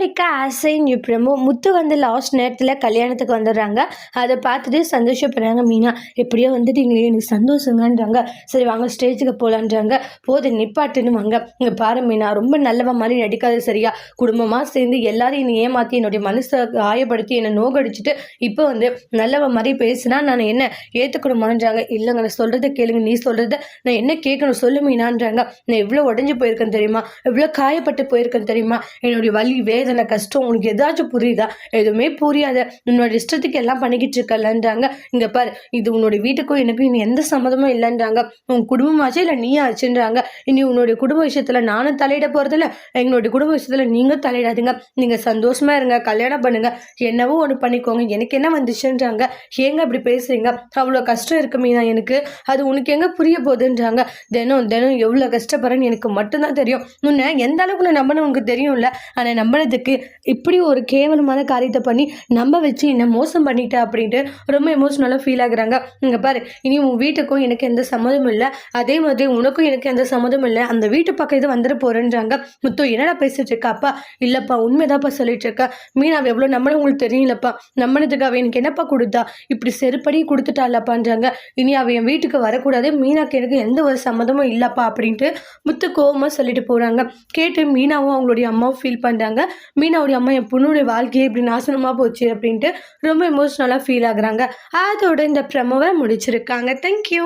கட்டடிக்க ஆசை பிரமோ முத்து வந்து லாஸ்ட் நேரத்தில் கல்யாணத்துக்கு வந்துடுறாங்க. அதை பார்த்துட்டு சந்தோஷப்படுறாங்க மீனா எப்படியோ வந்துட்டீங்களே எனக்கு சந்தோஷங்கன்றாங்க. சரி வாங்க ஸ்டேஜுக்கு போகலான்றாங்க போது நிப்பாட்டுன்னு வாங்க. இங்கே பாரு மீனா ரொம்ப நல்லவ மாதிரி நடிக்காது சரியா. குடும்பமாக சேர்ந்து எல்லாரையும் என்னை ஏமாற்றி என்னுடைய மனசை காயப்படுத்தி என்னை நோகடிச்சிட்டு இப்போ வந்து நல்லவ மாதிரி பேசினா நான் என்ன ஏற்றுக்கணுமான்றாங்க இல்லைங்க நான் சொல்கிறத கேளுங்க நீ சொல்கிறத நான் என்ன கேட்கணும் சொல்லு மீனான்றாங்க. நான் எவ்வளோ உடஞ்சி போயிருக்கேன் தெரியுமா? எவ்வளோ காயப்பட்டு போயிருக்கேன் தெரியுமா? என்னுடைய வலி வேதனை கஷ்டம் உனக்கு ஏதாச்சும் புரியுதா? எதுவுமே புரியாத உன்னோட இஷ்டத்துக்கு எல்லாம் பண்ணிக்கிட்டு இருக்கலன்றாங்க. இங்கே பாரு இது உன்னோட வீட்டுக்கும் எனக்கும் இனி எந்த சம்மதமும் இல்லைன்றாங்க. உன் குடும்பமாச்சே இல்லை நீ ஆச்சுன்றாங்க. இனி உன்னோட குடும்ப விஷயத்தில் நானும் தலையிட போகிறதில்ல எங்களுடைய குடும்ப விஷயத்தில் நீங்கள் தலையிடாதீங்க. நீங்கள் சந்தோஷமா இருங்க கல்யாணம் பண்ணுங்க. என்னவோ ஒன்று பண்ணிக்கோங்க. எனக்கு என்ன வந்துச்சுன்றாங்க. ஏங்க இப்படி பேசுறீங்க? அவ்வளோ கஷ்டம் இருக்கு மீனா எனக்கு. அது உனக்கு எங்கே புரிய போகுதுன்றாங்க. தினம் தினம் எவ்வளோ கஷ்டப்படுறேன்னு எனக்கு மட்டும்தான் தெரியும். முன்ன எந்த அளவுக்கு நான் நம்பணும் உனக்கு தெரியும்ல. ஆனால் நம்பினதுக்கு இப்படி ஒரு கேவலமான காரியத்தை பண்ணி நம்ப வச்சு என்ன மோசம் பண்ணிட்ட அப்படின்ட்டு ரொம்ப எமோஷ்னலாக ஃபீல் ஆகுறாங்க. இங்கே பாரு இனி உன் வீட்டுக்கும் எனக்கு எந்த சம்மதமும் இல்லை. அதே மாதிரி உனக்கும் எனக்கு எந்த சம்மதமும் இல்லை. அந்த வீட்டு பக்கம் இது வந்துட போகிறேன்றாங்க முத்து என்னடா பேசிட்டு இருக்கா அப்பா? இல்லைப்பா உண்மைதாப்பா சொல்லிட்டு இருக்கா. மீனாவை எவ்வளோ நம்மளும் உங்களுக்கு தெரியலப்பா நம்பினதுக்கு அவள் எனக்கு என்னப்பா கொடுத்தா? இப்படி செருப்படி கொடுத்துட்டாலப்பான்றாங்க இனி அவ என் வீட்டுக்கு வரக்கூடாது. மீனாக்கு எனக்கு எந்த ஒரு சம்மதமும் இல்லைப்பா அப்படின்ட்டு முத்து கோவமாக சொல்லிட்டு போகிறாங்க கேட்டு மீனாவும் அவங்களுடைய அம்மாவும் ஃபீல் பண்ணுறாங்க மீனாவுடைய அம்மா என் பொண்ணுடைய வாழ்க்கையே இப்படி நாசனமாக போச்சு அப்படின்ட்டு ரொம்ப எமோஷ்னலாக ஃபீல் ஆகுறாங்க. அதோட இந்த ப்ரமோவை முடிச்சிருக்காங்க. தேங்க்யூ